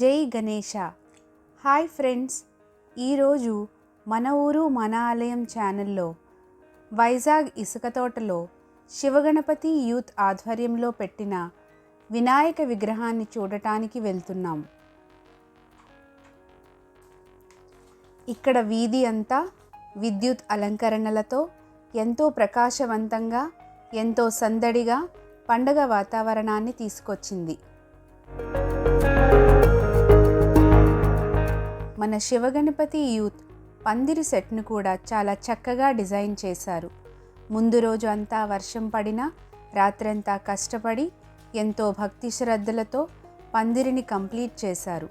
జై Ganesha hi friends ఈరోజు మన ఊరు మన ఆలయం ఛానల్లో వైజాగ్ ఇసుక తోటలో శివగణపతి యూత్ ఆధ్వర్యంలో పెట్టిన వినాయక విగ్రహాన్ని చూడటానికి వెళ్తున్నాం. ఇక్కడ వీధి అంతా విద్యుత్ అలంకరణలతో ఎంతో ప్రకాశవంతంగా ఎంతో సందడిగా పండగ వాతావరణాన్ని తీసుకొచ్చింది. మన శివగణపతి యూత్ పందిరి సెట్ను కూడా చాలా చక్కగా డిజైన్ చేశారు. ముందు రోజు అంతా వర్షం పడినా రాత్రంతా కష్టపడి ఎంతో భక్తి శ్రద్ధలతో పందిరిని కంప్లీట్ చేశారు.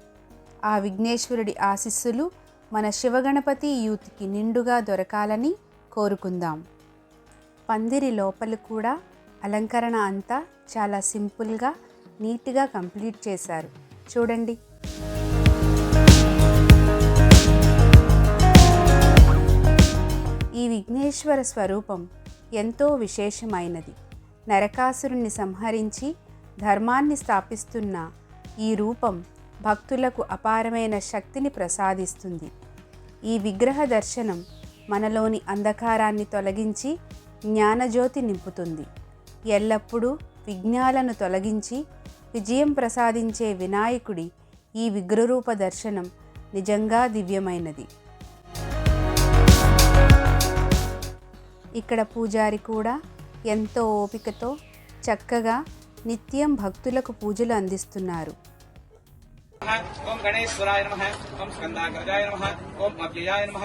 ఆ విఘ్నేశ్వరుడి ఆశీస్సులు మన శివగణపతి యూత్కి నిండుగా దొరకాలని కోరుకుందాం. పందిరి లోపల కూడా అలంకరణ అంతా చాలా సింపుల్గా నీట్గా కంప్లీట్ చేశారు. చూడండి. ఈ విఘ్నేశ్వర స్వరూపం ఎంతో విశేషమైనది. నరకాసురుణ్ణి సంహరించి ధర్మాన్ని స్థాపిస్తున్న ఈ రూపం భక్తులకు అపారమైన శక్తిని ప్రసాదిస్తుంది. ఈ విగ్రహ దర్శనం మనలోని అంధకారాన్ని తొలగించి జ్ఞానజ్యోతి నింపుతుంది. ఎల్లప్పుడూ విఘ్నాలను తొలగించి విజయం ప్రసాదించే వినాయకుడి ఈ విగ్రహరూప దర్శనం నిజంగా దివ్యమైనది. ఇక్కడ పూజారి కూడా ఎంతో ఓపికతో చక్కగా నిత్యం భక్తులకు పూజలు అందిస్తున్నారు. ఓం గణేశ్వరాయ నమ ఓం స్కందాగ్రజాయ నమ ఓం అవ్యయాయ నమ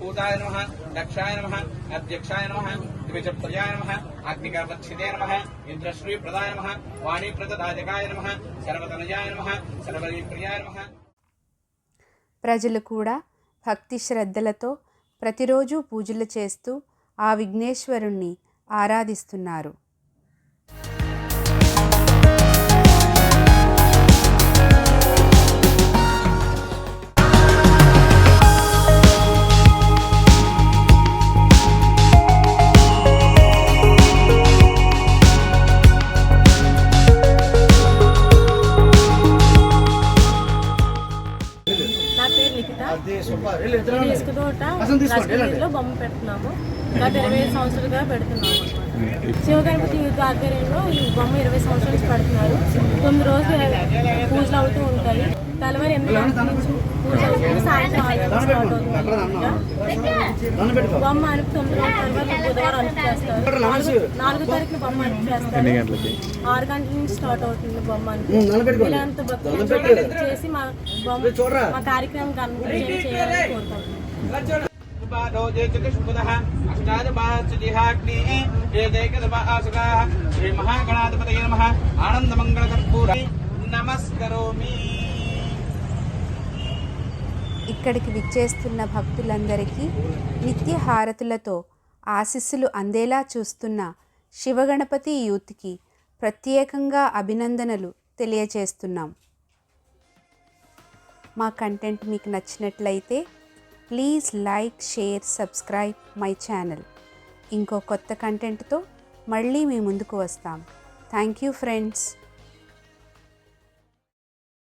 పూతాయ నమ దక్షాయ నమ అధ్యక్షాయ నమ ద్విజప్రజాయ నమ అగ్నిగర్భక్షితే నమ ఇంద్రశ్రీ ప్రదాయ నమ వాణీప్రదాయకాయ నమ సర్వతనయాయ నమ సర్వలీప్రియాయ నమ. ప్రజలు కూడా భక్తి శ్రద్ధలతో ప్రతిరోజు పూజలు చేస్తూ ఆ విఘ్నేశ్వరుణ్ణి ఆరాధిస్తున్నారు. ఇసుక తోట బొమ్మ పెడుతున్నాము గత ఇరవై ఐదు సంవత్సరాలుగా పెడుతున్నాము. శివగణపతి యూత్ ఆధ్వర్యంలో ఈ బొమ్మ ఇరవై సంవత్సరాల నుంచి పెడుతున్నారు. తొమ్మిది రోజులు పూజలు అవుతూ ఉంటాయి. తెల్లవారు ఎనిమిది గంటల నుంచి పూజ బొమ్మ అనుపు తొమ్మిది బుధవారం అనుపు చేస్తారు నాలుగు తారీఖున బొమ్మ అనుపు చేస్తారు ఆరు గంటల నుంచి స్టార్ట్ అవుతుంది బొమ్మ అనుపు ఇలాంటి భక్తులు చేసి మా బొమ్మ మా కార్యక్రమం కనుగొని చేయాలని కోరుకుంటున్నాం. బాధో జయచతుష్పదః అష్టాదపాశ్చిహాగ్ని ఏదైకదపాసుకాः శ్రీ మహాగణాధిపతయ నమః ఆనందమంగళకర్పూర నమస్కరోమి. ఇక్కడికి విచ్చేస్తున్న భక్తులందరికీ నిత్య హారతులతో ఆశీస్సులు అందేలా చూస్తున్న శివగణపతి యూత్కి ప్రత్యేకంగా అభినందనలు తెలియచేస్తున్నాం. మా కంటెంట్ మీకు నచ్చినట్లయితే please like share subscribe my channel. ఇంకో కొత్త కంటెంట్తో మళ్ళీ మీ ముందుకు వస్తాం. Thank you friends.